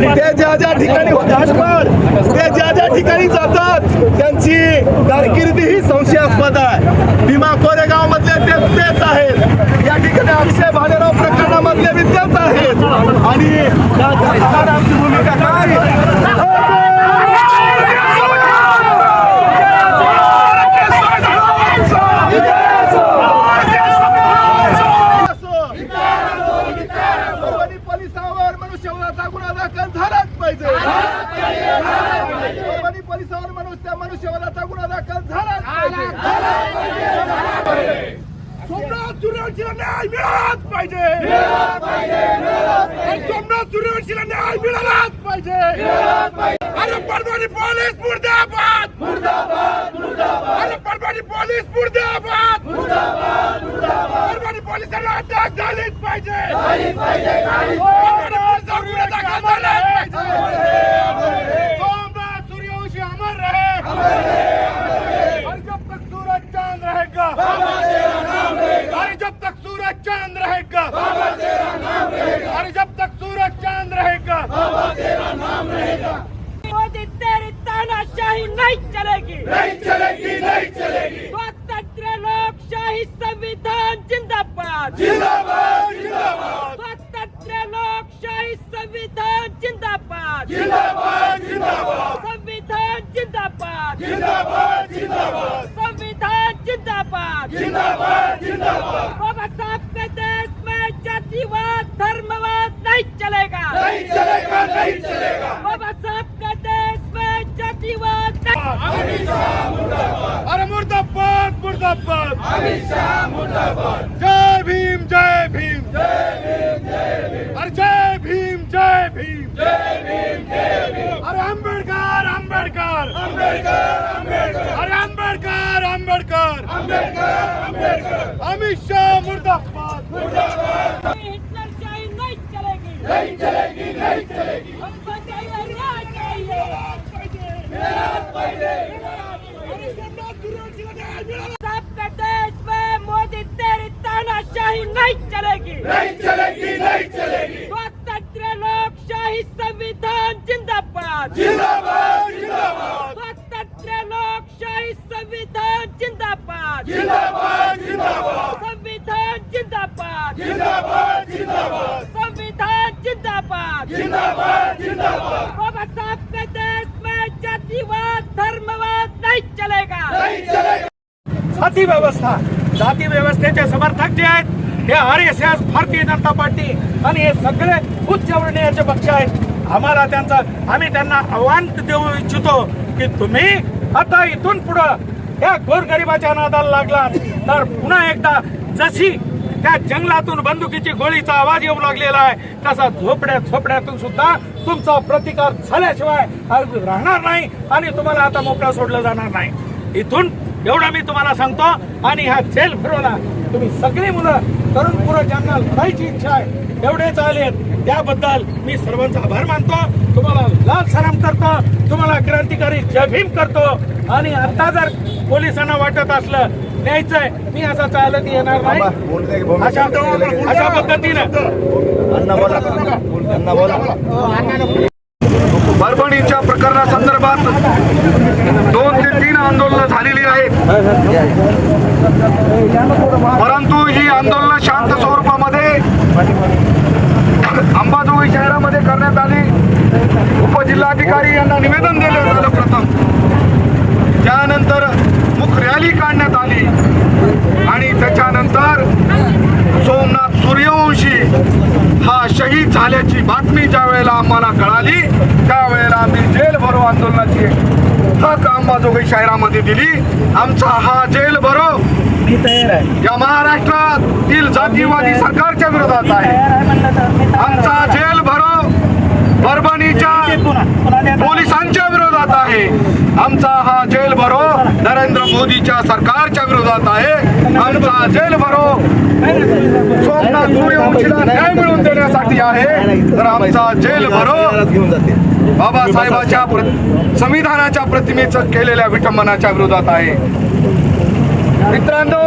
ते ज्या ज्या ठिकाणी ते ज्या ज्या ठिकाणी जातात त्यांची कारकिर्दी ही संशयास्पद आहे. भीमा कोरेगाव मधले ते तेच आहेत. या ठिकाणी अक्षय भालेराव प्रकरणामधले बी तेच आहेत. आणि भूमिका काय परभणी पोलिसावर मनुष्यवधाचा गुन्हा दाखल झालाच पाहिजे परभणी पोलिसावर मनुष्य मनुष्यवधाचा गुन्हा दाखल झालाच पाहिजे सोमनाथ सूर्यवंशीला न्याय मिळालाच पाहिजे सोमनाथ सूर्यवंशीला न्याय मिळालाच पाहिजे अरे परभणी पोलीस मुर्दाबाद अरे परभणी पोलीस मुर्दाबाद परभणी पोलिसांना अटक झालीच पाहिजे परभणी पोलिसांवर गुन्हा दाखल झालाच पाहिजे नहीं चलेगी। नहीं चलेगी नहीं चलेगी। स्वतंत्र लोकशाही संविधान जिंदाबाद। जिंदाबाद जिंदाबाद। स्वतंत्र लोकशाही संविधान जिंदाबाद। जिंदाबाद जिंदाबाद। संविधान जिंदाबाद। जिंदाबाद जिंदाबाद। संविधान जिंदाबाद। जिंदाबाद जिंदाबाद। बाबा साहब के देश में जातिवाद धर्मवाद नहीं चलेगा। नहीं चलेगा नहीं चलेगा। बाबा साहब के देश में जातिवाद अरे मुर्दाबाद मुर्दाबाद. जय भीम जय भीम. अरे जय भीम जय भीम. अरे अंबेडकर अंबेडकर अरे अंबेडकर अंबेडकर अमित शाह मुर्दाबाद. हिटलरशाही नहीं चलेगी. नहीं चलेगी नहीं चलेगी. सबके देश में मोदी तेरी तानाशाही नहीं चलेगी। नहीं चलेगी नहीं चलेगी। स्वतंत्र लोकशाही संविधान जिंदाबाद। जिंदाबाद जिंदाबाद। स्वतंत्र लोकशाही संविधान जिंदाबाद। जिंदाबाद जिंदाबाद। संविधान जिंदाबाद। जिंदाबाद जिंदाबाद। संविधान जिंदाबाद। जिंदाबाद जिंदाबाद। जाती व्यवस्था जाती व्यवस्थेचे समर्थक जे आहेत हे R S S Bharatiya Janata party आणि हे सगळे उच्च वर्णीयाचे पक्ष आहेत. आम्हाला त्यांचं आम्ही त्यांना आव्हान देऊ इच्छितो की तुम्ही आता इथून पुढं या गोरगरिबाच्या नादाला लागलात. तर पुन्हा एकदा जशी त्या जंगलातून बंदुकीची गोळीचा आवाज येऊ लागलेला आहे तसा झोपड्या झोपड्यातून सुद्धा तुमचा प्रतिकार झाल्याशिवाय राहणार नाही आणि तुम्हाला आता मोकळा सोडलं जाणार नाही. इथून एवढं मी तुम्हाला सांगतो आणि ह्या जेल फिरवला. तुम्ही सगळी मुलं तरुण पुरं ज्यांना लढायची इच्छा आहे एवढेच आले त्याबद्दल मी सर्वांचा आभार मानतो. तुम्हाला लाल सलाम करतो. तुम्हाला क्रांतिकारी जय भीम करतो. आणि आता जर पोलिसांना वाटत असलं न्यायचंय. मी असं चालत येणार नाही. अशा अशा पद्धतीनं. परभणीच्या प्रकरणासंदर्भात दोन ते तीन आंदोलनं झालेली आहेत. परंतु ही आंदोलनं शांत स्वरूपामध्ये अंबाजोगाई शहरामध्ये करण्यात आली. उपजिल्हाधिकारी यांना निवेदन दिलं झालं प्रथम त्यानंतर मुख रॅली काढण्यात आली आणि त्याच्यानंतर सोमनाथ सूर्यवंशी हा शहीद झाल्याची बातमी ज्या वेळेला आम्हाला कळाली त्यावेळेला आम्ही जेल भरो आंदोलनाची हक अंबाजोगाई शहरामध्ये दिली. आमचा हा जेल भरो या महाराष्ट्रातील जातीवादी सरकारच्या विरोधात आहे. आमचा जेल भरो परभणीच्या पोलिसांच्या विरोधात आहे आमचा हा जेल भरो नरेंद्र मोदीच्या सरकारच्या विरोधात आहे. आमचा जेल भरो. सोमनाथ सूर्यवंशीला न्याय मिळवून देण्यासाठी आहे. तर आमचा जेल भरो. बाबासाहेबाच्या संविधानाच्या प्रतिमेचं केलेल्या विटंबनाच्या विरोधात आहे. मित्रांनो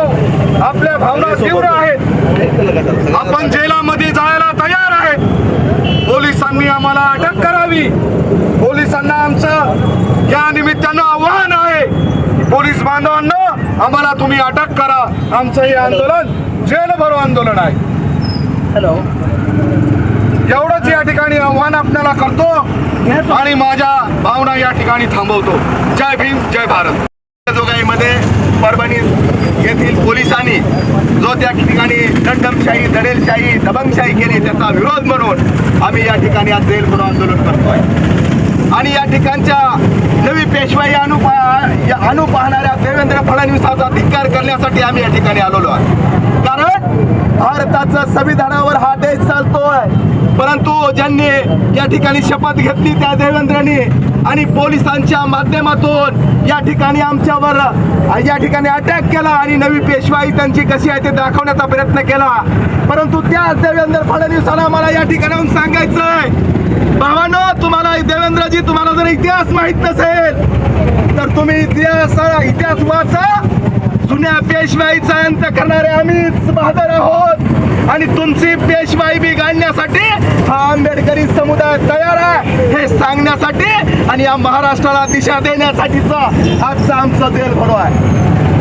आपल्या भावना तीव्र आहेत. आपण जेलामध्ये जायला तयार पोलिसांनी आम्हाला अटक करावी. पोलिसांना आमचं या निमित्तानं आव्हान आहे. पोलीस बांधवांना आम्हाला तुम्ही अटक करा. आमचं हे आंदोलन जेल भरो आंदोलन आहे. हॅलो. एवढंच या ठिकाणी आव्हान आपल्याला करतो आणि माझ्या भावना या ठिकाणी थांबवतो. जय भीम जय भारत. जोगाईमध्ये परभणी येथील पोलिसांनी जो त्या ठिकाणी दंडमशाही दडेलशाही दबंगशाही केली त्याचा विरोध म्हणून आम्ही या ठिकाणी आज जेल म्हणून आंदोलन करतोय. आणि या ठिकाणच्या नवी पेशवाई अनुपा या अनु पाहणाऱ्या देवेंद्र फडणवीसाचा धिक्कार करण्यासाठी आम्ही या ठिकाणी आलेलो आहे कारण भारताचं संविधानावर हा देश चालतोय. परंतु ज्यांनी या ठिकाणी शपथ घेतली त्या देवेंद्रनी आणि पोलिसांच्या माध्यमातून या ठिकाणी आमच्यावर या ठिकाणी अटॅक केला आणि नवी पेशवाई त्यांची कशी आहे ते दाखवण्याचा प्रयत्न केला. परंतु त्याच देवेंद्र फडणवीसांना मला या ठिकाणाहून सांगायचंय. भावानो तुम्हाला देवेंद्रजी तुम्हाला जर इतिहास माहीत नसेल तर तुम्ही इतिहास इतिहास वाचा. जुन्या पेशवाईचा अंत करणारे आम्हीच बहादर आहोत. आणि तुमची पेशवाई बिघडण्यासाठी हा आंबेडकरी समुदाय तयार आहे हे सांगण्यासाठी आणि या महाराष्ट्राला दिशा देण्यासाठीचा आजचा आमचा जेल भरो आहे.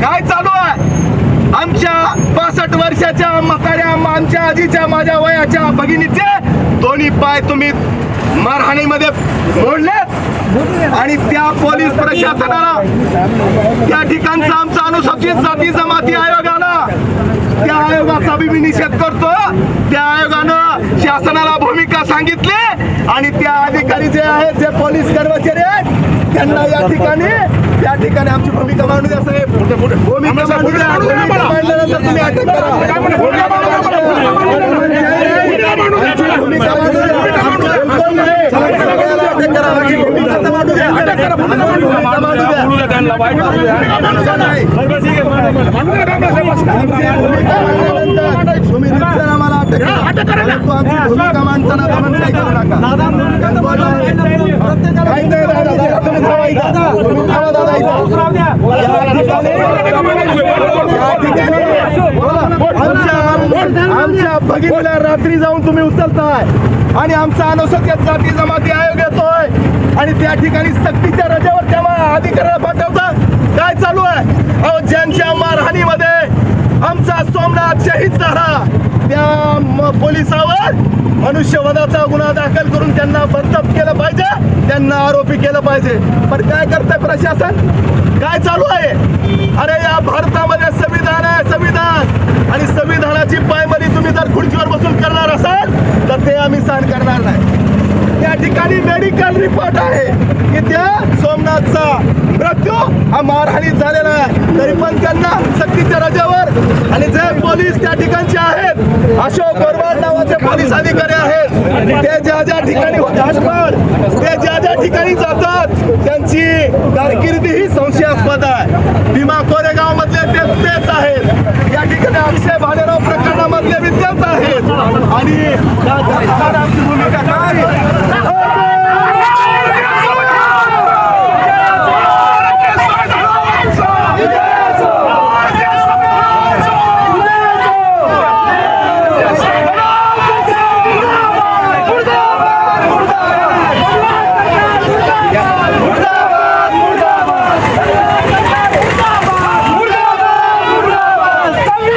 काय चालू आहे? आमच्या पासष्ट वर्षाच्या म्हाताऱ्या आमच्या आजीच्या माझ्या वयाच्या भगिनीचे दोन्ही पाय तुम्ही मारहाणीमध्ये मोडलेत. आणि त्या पोलीस प्रशासनाला त्या ठिकाणचा आमचा अनुसूचित जाती जमाती आयोगाला त्या आयोगाचा बी मी निषेध करतो त्या आयोगानं शासनाला भूमिका सांगितली आणि त्या अधिकारी जे आहेत जे पोलीस कर्मचारी आहेत त्यांना या ठिकाणी या ठिकाणी आमची भूमिका मांडू द्या साहेब भूमिका मांडू द्या भूमिका मांडल्यानंतर तुम्ही अटक करा भूमिका मांडू द्या अटक करा. भूमिका मांडू द्या. तुम्ही आम्हाला अटक करा. आमची भूमिका करू नका. आमच्या भगिनीला रात्री जाऊन तुम्ही उचलताय आणि आमचा अनुसूचित जाती जमाती आयोग येतोय आणि त्या ठिकाणी सक्तीच्या रजेवर तेव्हा अधिकाऱ्याला पाठवता काय चालू आहे अहो ज्यांच्या मारहाणीमध्ये आमचा सोमनाथ शहीद झाला त्या म- पोलिसावर मनुष्यवधाचा गुन्हा दाखल करून त्यांना बरतप केलं पाहिजे त्यांना आरोपी केलं पाहिजे. पण काय करतंय प्रशासन? काय चालू आहे? अरे या भारतामध्ये संविधान आहे संविधान. आणि संविधानाची पायमरी तुम्ही जर खुर्चीवर बसून करणार असाल तर ते आम्ही सहन करणार नाही. या ठिकाणी मेडिकल रिपोर्ट आहे की त्या सोमनाथचा मृत्यू हा मारहाणीत झालेला आहे. तरी पण त्यांना सक्तीच्या रजेवर आणि जे पोलीस त्या ठिकाणचे आहेत अशोक गोरवाड नावाचे पोलीस अधिकारी आहेत ते ज्या ज्या ठिकाणी होतात ते ज्या ज्या ठिकाणी जातात त्यांची कारकिर्दी ही संशयास्पद आहे. भीमा कोरेगाव मधले ते तेच आहेत. या ठिकाणी अक्षय भालेराव प्रकरणामधले बी तेच आहेत. आणि त्या भूमिका काय?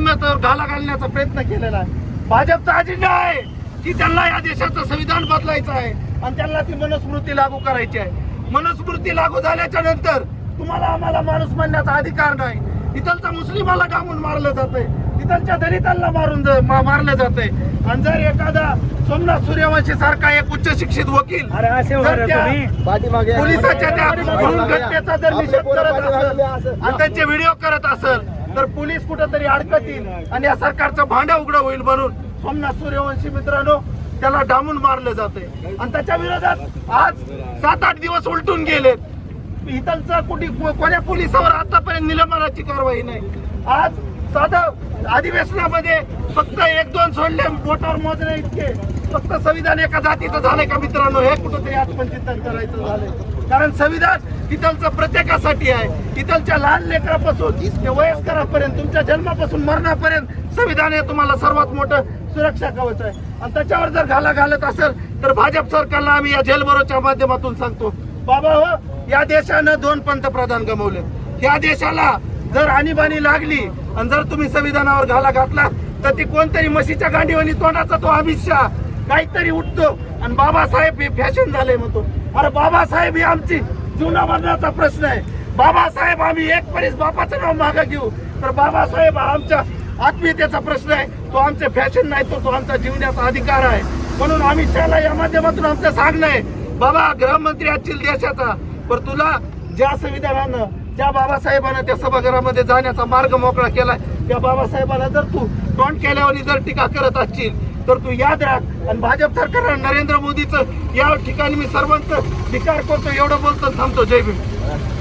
अस्तित्वावर घाला घालण्याचा प्रयत्न केलेला आहे. भाजपचा अजेंडा आहे की त्यांना या देशाचं संविधान बदलायचं आहे आणि त्यांना ती मनुस्मृती लागू करायची आहे. मनुस्मृती लागू झाल्याच्यानंतर तुम्हाला आम्हाला माणूस म्हणण्याचा अधिकार नाही. इथलचा मुस्लिमाला डांबून मारलं जातंय. इथलच्या दलितांना मारून मा- मारलं जातंय. आणि जर एखादा सोमनाथ सूर्यवंशी सारखा एक उच्च शिक्षित वकील पोलिसाच्या त्या घटनेचा जर निषेध करत असेल आणि त्यांचे व्हिडिओ करत असेल तर पोलीस कुठेतरी अडकतील आणि या सरकारचं भांड्या उघडं होईल म्हणून सोमनाथ सूर्यवंशी मित्रांनो त्याला डांबून मारलं जाते आणि त्याच्या विरोधात आज सात आठ दिवस उलटून गेलेत. इथलचा कुठे कोण्या पोलिसावर आतापर्यंत निलंबनाची कारवाई नाही. आज साधं अधिवेशनामध्ये फक्त एक दोन सोडले मोटर मोजणे इतके. फक्त संविधान एका जातीचं झालंय का मित्रांनो? हे कुठंतरी आत्मचिंतन करायचं झालंय. कारण संविधान इथलचं प्रत्येकासाठी आहे. इथलच्या लहान लेकरापासून ते वयस्करापर्यंत तुमच्या जन्मापासून मरणापर्यंत संविधान हे तुम्हाला सर्वात मोठं सुरक्षा कवच आहे. आणि त्याच्यावर जर घाला घालत असेल तर भाजप सरकारला आम्ही या जेलबरोच्या माध्यमातून सांगतो बाबा हो या देशानं दोन पंतप्रधान गमावले या देशाला जर आणीबाणी लागली आणि जर तुम्ही संविधानावर घाला घातला तर ती कोणतरी म्हशीच्या गांडीवानी तोंडाचा तो अमित शहा काहीतरी उठतो आणि बाबासाहेब हे फॅशन झाले म्हणतो. अरे बाबासाहेब ही आमची जुना प्रश्न आहे. बाबासाहेब आम्ही एक परीस बापाचं नाव मागं घेऊ. तर बाबासाहेब हा आमच्या आत्मीयतेचा प्रश्न आहे. तो आमचे फॅशन नाही तो तो आमचा जीवनाचा अधिकार आहे. म्हणून अमित शहाला या माध्यमातून आमचं सांगणं आहे. बाबा गृहमंत्री असतील देशाचा पण तुला ज्या संविधानानं ज्या बाबासाहेबांना त्या सभागृहामध्ये जाण्याचा मार्ग मोकळा केला त्या बाबासाहेबांना जर तू तोंड केल्यावर जर टीका करत असशील तर तू याद राख. आणि भाजप सरकार नरेंद्र मोदीचं या ठिकाणी मी सर्वांचं धिकार करतो एवढं बोलतो आणि थांबतो. जय भीम.